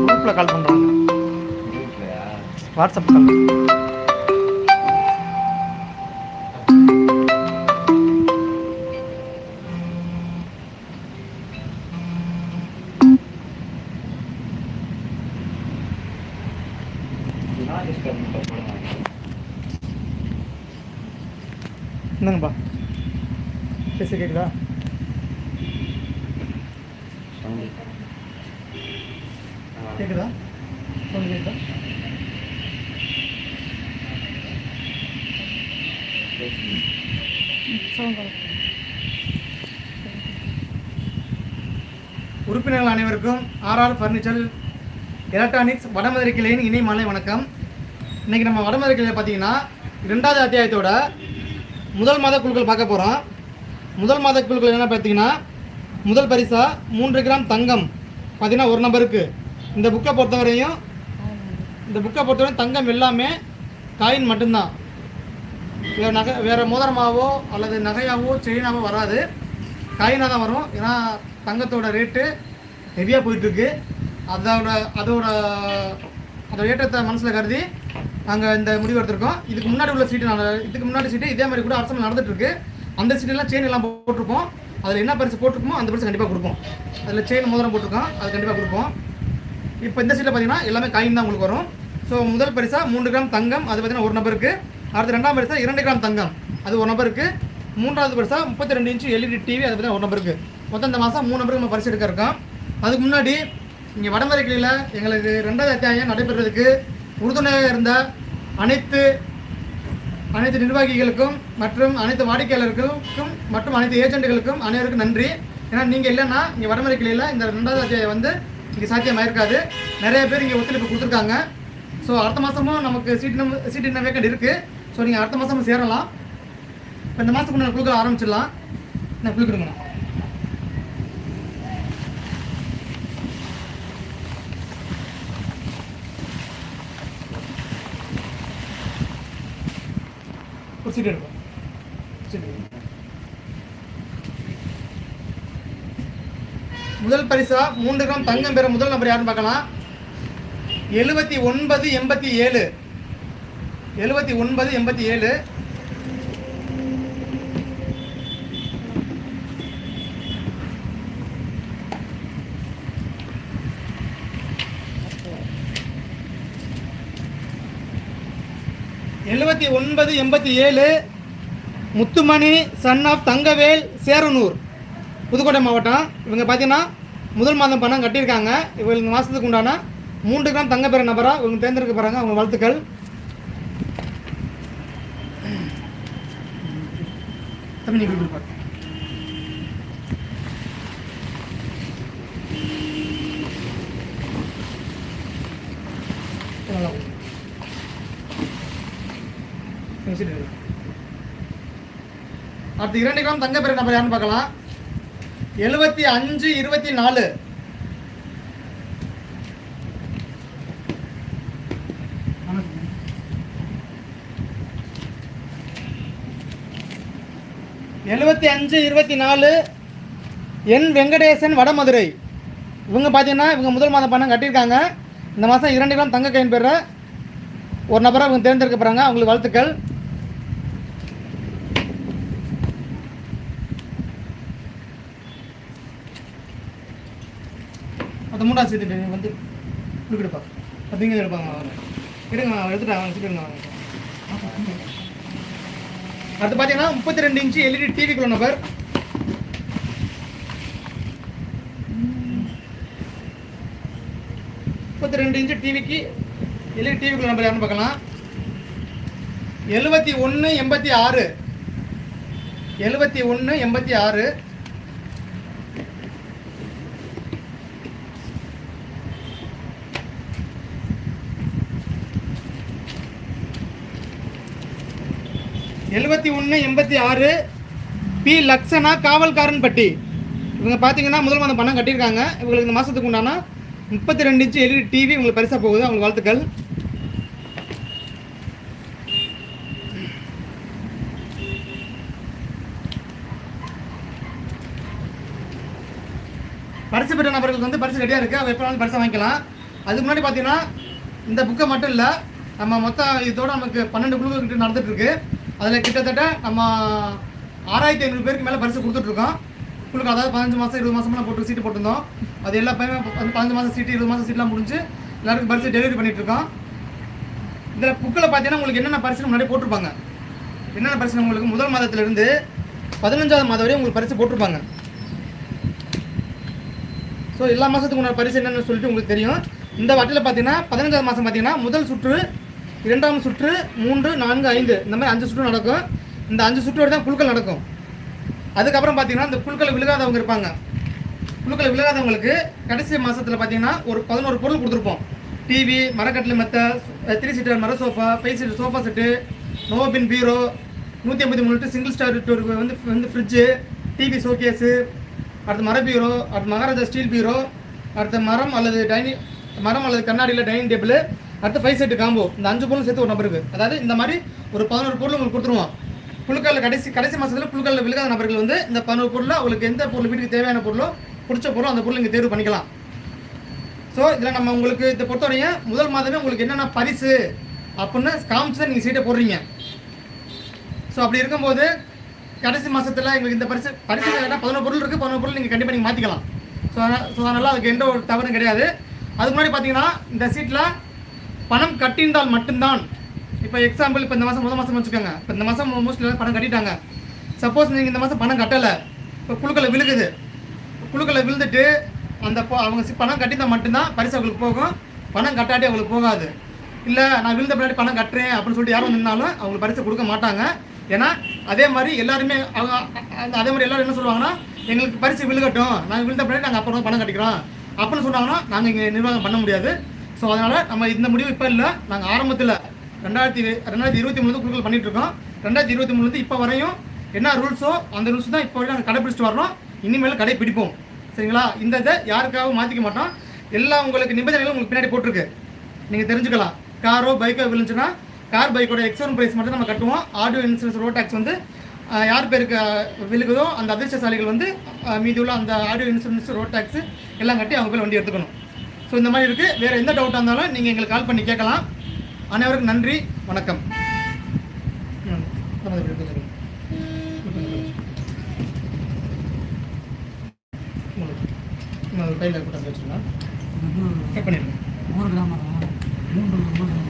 குரூப்பில் கால் பண்ணுறாங்க WhatsApp call என்னங்கப்பா பேச கேட்குதா கேட்குதா சவுண்ட் கேட்குதா உறுப்பினர்கள் அனைவருக்கும் ஆர்ஆர் ஃபர்னிச்சர் எலக்ட்ரானிக்ஸ் வடமதுரை கிளையின் இணை மாலை வணக்கம். இன்றைக்கி நம்ம வடமதுரை கிளையில் பார்த்தீங்கன்னா ரெண்டாவது அத்தியாயத்தோட முதல் மாத குழுக்கள் பார்க்க போகிறோம் முதல் மாத குழுக்கள் என்ன பார்த்தீங்கன்னா முதல் பரிசா மூன்று கிராம் தங்கம். பார்த்தீங்கன்னா ஒரு நம்பருக்கு. இந்த புக்கை பொறுத்தவரையும் இந்த புக்கை பொறுத்தவரையும் தங்கம் எல்லாமே காயின் மட்டும்தான். வேறு நகை வேறு மோதிரமாவோ அல்லது நகையாவோ செயினாவோ வராது. காயினாக தான் வரும். ஏன்னா தங்கத்தோட ரேட்டு ஹெவியாக போயிட்டுருக்கு அதோட அதோட அதோட ஏற்றத்தை மனசில் கருதி நாங்கள் இந்த முடிவு எடுத்திருக்கோம். இதுக்கு முன்னாடி உள்ள சீட்டு நாங்கள் இதுக்கு முன்னாடி சீட்டு இதே மாதிரி கூட அரசாங்கம் நடந்துட்டு இருக்கு அந்த சீட்டெல்லாம் செயின் எல்லாம் போட்டிருப்போம். அதில் என்ன பரிசு போட்டிருக்கோமோ அந்த பரிசு கண்டிப்பாக கொடுப்போம். அதில் செயின் மோதிரம் போட்டிருக்கோம். அது கண்டிப்பாக கொடுப்போம். இப்போ இந்த சீட்டில் பார்த்தீங்கன்னா எல்லாமே காயின் தான் உங்களுக்கு வரும். ஸோ முதல் பரிசாக மூன்று கிராம் தங்கம் அது பார்த்தீங்கன்னா ஒரு நபருக்கு அடுத்து ரெண்டாம் பரிசாக இரண்டு கிராம் தங்கம் அது ஒரு நபருக்கு மூன்றாவது பரிசாக முப்பத்தி ரெண்டு இன்ச்சு எல்இடி டிவி அது பார்த்தீங்கன்னா ஒரு நபருக்கு மொத்தம் இந்த மாதம் மூணு நபருக்கு நம்ம பரிசு எடுக்க இருக்கோம். அதுக்கு முன்னாடி இங்கே வடமறை கிளியில் எங்களுக்கு ரெண்டாவது அத்தியாயம் நடைபெறுவதற்கு உறுதுணையாக இருந்த அனைத்து அனைத்து நிர்வாகிகளுக்கும் மற்றும் அனைத்து வாடிக்கையாளர்களுக்கும் மற்றும் அனைத்து ஏஜென்ட்டுகளுக்கும் அனைவருக்கும் நன்றி. ஏன்னா நீங்கள் இல்லைன்னா இங்கே வடமறை இந்த ரெண்டாவது அத்தியாயம் வந்து இங்கே சாத்தியமாயிருக்காது. நிறைய பேர் இங்கே ஒத்துழைப்பு கொடுத்துருக்காங்க. ஸோ அடுத்த மாதமும் நமக்கு சீட்டு நம்ம சீட்டு இன்னும் வேக்கண்ட் இருக்குது ஸோ நீங்கள் அடுத்த மாதமும் சேரலாம். இப்போ இந்த மாதத்துக்கு நான் குழுக்க ஆரம்பிச்சிடலாம். நான் குழுக்கிடுங்கண்ணா ஒரு இருக்கும் முதல் பரிசா மூன்று கிராம் தங்கம் பெற முதல் நபர் யாருன்னு பார்க்கலாம். எழுபத்தி ஒன்பது எண்பத்தி ஏழு. எழுபத்தி ஒன்பது எண்பத்தி ஏழு. எழுபத்தி ஒன்பது எண்பத்தி ஏழு முத்துமணி சன் ஆஃப் தங்கவேல் சேரனூர். புதுக்கோட்டை மாவட்டம். இவங்க பார்த்தீங்கன்னா முதல் மாதம் பணம் கட்டியிருக்காங்க. இவங்க மாதத்துக்கு உண்டான மூன்று கிராம் தங்க பெற நபராக இவங்க தேர்ந்தெடுக்க போகிறாங்க அவங்க வாழ்த்துக்கள். தம்பி நல்லா அடுத்து இரண்டு கிராம் தங்க பெற நபர் யாருன்னு பார்க்கலாம். எழுபத்தி அஞ்சு இருபத்தி நாலு. எழுபத்தி அஞ்சு இருபத்தி நாலு. என் வெங்கடேசன் வடமதுரை. இவங்க பார்த்தீங்கன்னா இவங்க முதல் மாதம் பணம் கட்டியிருக்காங்க. இந்த மாதம் இரண்டு கிராம் தங்க கையின் பெற ஒரு நபராக இவங்க தேர்ந்தெடுக்க போகிறாங்க அவங்களுக்கு வாழ்த்துக்கள். அந்த மூன்றாவது சீட்டு வந்து கொடுக்குடுப்பா அப்படிங்க எடுப்பாங்க அவங்க எடுங்க அவங்க எடுத்துட்டாங்க அவங்க சீட்டு வாங்க அடுத்து பார்த்தீங்கன்னா முப்பத்தி ரெண்டு இன்ச்சு எல்இடி டிவி குள்ள நபர் முப்பத்தி ரெண்டு இன்ச்சு டிவிக்கு எல்இடி டிவிக்குள்ள நம்பர் யாருன்னு பார்க்கலாம். எழுபத்தி ஒன்று எண்பத்தி ஆறு. எழுபத்தி ஒன்று எண்பத்தி ஆறு. எழுபத்தி ஒன்று எண்பத்தி ஆறு பி. லக்ஷனா காவல்காரன் பட்டி இவங்க பார்த்தீங்கன்னா முதல் மாதம் பணம் கட்டியிருக்காங்க. இவங்களுக்கு இந்த மாதத்துக்கு உண்டான முப்பத்தி ரெண்டு இன்ச்சு எல்இடி டிவி உங்களுக்கு பரிசாக போகுது. அவங்களுக்கு வாழ்த்துக்கள். பரிசு பெற்ற நபர்களுக்கு வந்து பரிசு ரெடியாக இருக்குது அவர் எப்போ வேணாலும் பரிசை வாங்கிக்கலாம். அதுக்கு முன்னாடி பார்த்தீங்கன்னா இந்த புக்கை மட்டும் இல்லை நம்ம மொத்தம் இதோட நமக்கு பன்னெண்டு குழு கிட்ட நடந்துட்டு இருக்கு. அதில் கிட்டத்தட்ட நம்ம ஆறாயிரத்தி ஐநூறு பேருக்கு மேலே பரிசு கொடுத்துட்ருக்கோம். உங்களுக்கு அதாவது பதினஞ்சு மாதம் இருபது மாதம்லாம் போட்டு சீட்டு போட்டிருந்தோம். அது எல்லா பையன் வந்து பதினஞ்சு மாதம் சீட்டு இருபது மாதம் சீட்லாம் முடிஞ்சு எல்லாருக்கும் பரிசு டெலிவரி பண்ணிகிட்ருக்கோம் இருக்கோம் இதில் புக்கில் பார்த்தீங்கன்னா உங்களுக்கு என்னென்ன பரிசு முன்னாடி போட்டிருப்பாங்க. என்னென்ன பரிசு உங்களுக்கு முதல் மாதத்துலேருந்து பதினஞ்சாவது மாதம் வரையும் உங்களுக்கு பரிசு போட்டிருப்பாங்க. ஸோ எல்லா மாதத்துக்கு உண்டான பரிசு என்னென்னு சொல்லிட்டு உங்களுக்கு தெரியும். இந்த வட்டியில் பார்த்தீங்கன்னா பதினஞ்சாவது மாதம் பார்த்தீங்கன்னா முதல் சுற்று இரண்டாம் சுற்று மூன்று நான்கு ஐந்து. இந்த மாதிரி அஞ்சு சுற்று நடக்கும். இந்த அஞ்சு சுற்றோடு தான் குழுக்கள் நடக்கும். அதுக்கப்புறம் பார்த்தீங்கன்னா இந்த குழுக்களை விழுகாதவங்க இருப்பாங்க. குழுக்களை விழுகாதவங்களுக்கு கடைசி மாதத்தில் பார்த்தீங்கன்னா ஒரு பதினோரு பொருள் கொடுத்துருப்போம். டிவி மரக்கட்டில் மெத்த த்ரீ சீட்டர் மர sofa five seater sofa set நோபின் பீரோ நூற்றி ஐம்பத்தி மூணு லிட்டர் சிங்கிள் ஸ்டார் வந்து வந்து ஃப்ரிட்ஜு டிவி ஷோகேஸு அடுத்து மர பீரோ அடுத்து மகாராஜா ஸ்டீல் பீரோ அடுத்து மரம் அல்லது டைனிங் மரம் அல்லது கண்ணாடியில் டைனிங் டேபிள் அடுத்து ஃபைவ் செட்டு காம்போ இந்த அஞ்சு பொருள் சேர்த்து ஒரு நபருக்கு அதாவது இந்த மாதிரி ஒரு பதினோரு பொருள் உங்களுக்கு கொடுத்துருவோம். புழுக்கல்ல கடைசி கடைசி மாதத்தில் புழுக்கல்ல விழுகாத நபர்கள் வந்து இந்த பதினோரு பொருளில் உங்களுக்கு எந்த பொருள் வீட்டுக்கு தேவையான பொருளோ பிடிச்ச பொருளோ அந்த பொருள் நீங்கள் தேர்வு பண்ணிக்கலாம். ஸோ இதில் நம்ம உங்களுக்கு இதை பொறுத்தவரையும் முதல் மாதமே உங்களுக்கு என்னென்ன பரிசு அப்படின்னு காமிச்சு தான் நீங்கள் சீட்டை போடுறீங்க. ஸோ அப்படி இருக்கும்போது கடைசி மாதத்தில் எங்களுக்கு இந்த பரிசு பரிசு கேட்டால் பதினோரு பொருள் இருக்குது பதினோரு பொருள் நீங்கள் கண்டிப்பாக நீங்கள் மாற்றிக்கலாம் ஸோ அதனால் ஸோ அதனால் அதுக்கு எந்த ஒரு தவறும் கிடையாது. அதுக்கு முன்னாடி பார்த்தீங்கன்னா இந்த சீட்டில் பணம் கட்டியிருந்தால் மட்டும்தான். இப்போ எக்ஸாம்பிள் இப்போ இந்த மாதம் முதல் மாதம் வச்சுக்கோங்க. இப்போ இந்த மாதம் மோஸ்ட்லி பணம் கட்டிட்டாங்க. சப்போஸ் நீங்கள் இந்த மாதம் பணம் கட்டலை. இப்போ குழுக்களை விழுகுது. குழுக்களை விழுந்துட்டு அந்த அவங்க பணம் கட்டியிருந்தால் மட்டும்தான் பரிசு அவங்களுக்கு போகும். பணம் கட்டாட்டி அவங்களுக்கு போகாது. இல்லை நான் விழுந்த பின்னாடி பணம் கட்டுறேன் அப்படின்னு சொல்லிட்டு யாரும் நின்னாலும் அவங்களுக்கு பரிசு கொடுக்க மாட்டாங்க. ஏன்னா அதே மாதிரி எல்லாருமே அவங்க அந்த- அதே மாதிரி எல்லாரும் என்ன சொல்லுவாங்கன்னா எங்களுக்கு பரிசு விழுகட்டும். நாங்கள் விழுந்த பின்னாடி நாங்கள் அப்புறம் பணம் கட்டிக்கிறோம். அப்படின்னு சொன்னாங்கன்னா நாங்கள் இங்கே நிர்வாகம் பண்ண முடியாது. ஸோ அதனால் நம்ம இந்த முடிவு இப்போ இல்லை. நாங்கள் ஆரம்பத்தில் ரெண்டாயிரத்தி ரெண்டாயிரத்தி இருபத்தி மூணு குழுக்கள் பண்ணிட்டு இருக்கோம் ரெண்டாயிரத்தி இருபத்தி மூணுலேருந்து இப்போ வரையும் என்ன ரூல்ஸோ அந்த ரூல்ஸ் தான் இப்போ வரையும் நாங்கள் கடைபிடிச்சிட்டு வரோம் இனிமேல் கடைபிடிப்போம் சரிங்களா? இந்த இதை யாருக்காகவும் மாற்றிக்க மாட்டோம். எல்லா உங்களுக்கு நிபந்தனைகளும் உங்களுக்கு பின்னாடி போட்டிருக்கு. நீங்கள் தெரிஞ்சுக்கலாம். காரோ பைக்கோ விழுந்துச்சுன்னா கார் பைக்கோட எக்ஸோன் ப்ரைஸ் மட்டும் நம்ம கட்டுவோம். ஆடியோ இன்சூரன்ஸ் ரோட் டேக்ஸ் வந்து யார் பேருக்கு விழுகுதோ அந்த அதிர்ஷ்டசாலிகள் வந்து மீதி உள்ள அந்த ஆடியோ இன்சூரன்ஸ் ரோட் டேக்ஸ் எல்லாம் கட்டி அவங்க பேர் வண்டி எடுத்துக்கணும். ஸோ இந்த மாதிரி இருக்குது வேறு எந்த டவுட்டாக இருந்தாலும் நீங்கள் எங்களுக்கு கால் பண்ணி கேட்கலாம். அனைவருக்கும் நன்றி. வணக்கம். கையில் கூட்டம் வச்சுக்கலாம் கட் பண்ணிடுங்க. கிராமம் மூன்று.